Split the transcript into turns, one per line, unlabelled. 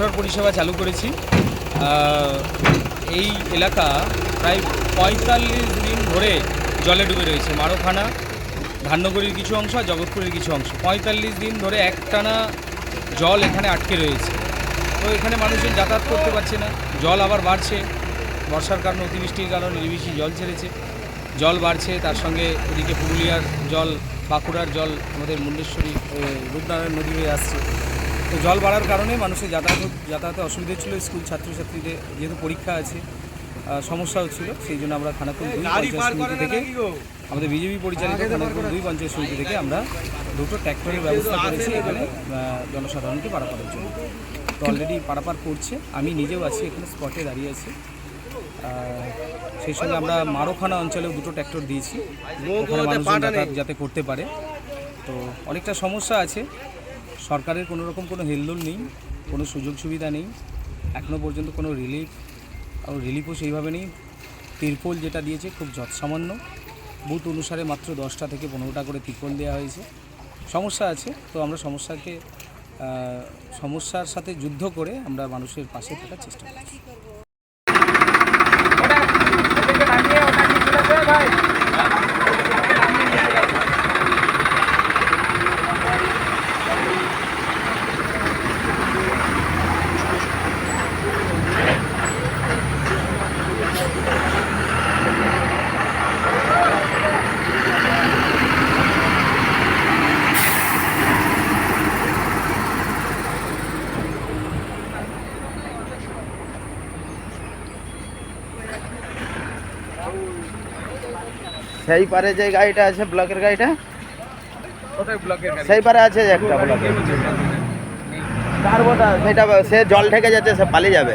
Motor পরিষেবা চালু করেছি। এই এলাকা প্রায় পঁয়তাল্লিশ দিন ধরে জলে ডুবে রয়েছে। মারোখানা ধান্যগড়ির কিছু অংশ আর জগৎপুরের কিছু অংশ। পঁয়তাল্লিশ দিন ধরে একটানা জল এখানে আটকে রয়েছে। তো এখানে মানুষজন যাতায়াত করতে পারছে না। জল আবার বাড়ছে। বর্ষার কারণে অতিবৃষ্টির কারণে নিবিশি জল ছেড়েছে। জল বাড়ছে, তার সঙ্গে ওদিকে পুরুলিয়ার জল, বাঁকুড়ার জল আমাদের মুন্ডেশ্বরী রূপনারায়ণ নদী হয়ে আসছে। তো জল বাড়ার কারণে মানুষের যাতায়াত যাতায়াতে অসুবিধা ছিল। স্কুল ছাত্রছাত্রীদের যেহেতু পরীক্ষা আছে সমস্যা হচ্ছিল সেই জন্য আমরা খানাকুল দুই পঞ্চায়েত সমিতি থেকে আমাদের বিজেপি পরিচালিত খানাকুল দুই পঞ্চায়েত সমিতি থেকে আমরা দুটো ট্র্যাক্টরের ব্যবস্থা করেছি এখানে জনসাধারণকে পারাপারের জন্য। তো অলরেডি পারাপার করছে। আমি নিজেও আছি এখানে স্পটে দাঁড়িয়ে আছি। সেই সঙ্গে আমরা মারোখানা অঞ্চলেও দুটো ট্র্যাক্টর দিয়েছি। ওখানে মানুষজন যাতায়াত যাতে করতে পারে। তো অনেকটা সমস্যা আছে। সরকারের কোনো রকম কোনো হেলদোল নেই, কোনো সুযোগ সুবিধা নেই এখনও পর্যন্ত কোনো রিলিফ আর রিলিফও সেইভাবে নেই। তিরপল যেটা দিয়েছে খুব যৎসামান্য, বুথ অনুসারে মাত্র দশটা থেকে পনেরোটা করে তিরপল দেওয়া হয়েছে। সমস্যা আছে, তো আমরা সমস্যাকে সমস্যার সাথে যুদ্ধ করে আমরা মানুষের পাশে থাকার চেষ্টা করছি।
সেই পারে যে গাড়িটা আছে ব্লকের গাড়িটা? সেই পারে আছে একটা ব্লকের। কথা সেটা সে জল ঠেকে যাচ্ছে সে পালিয়ে যাবে।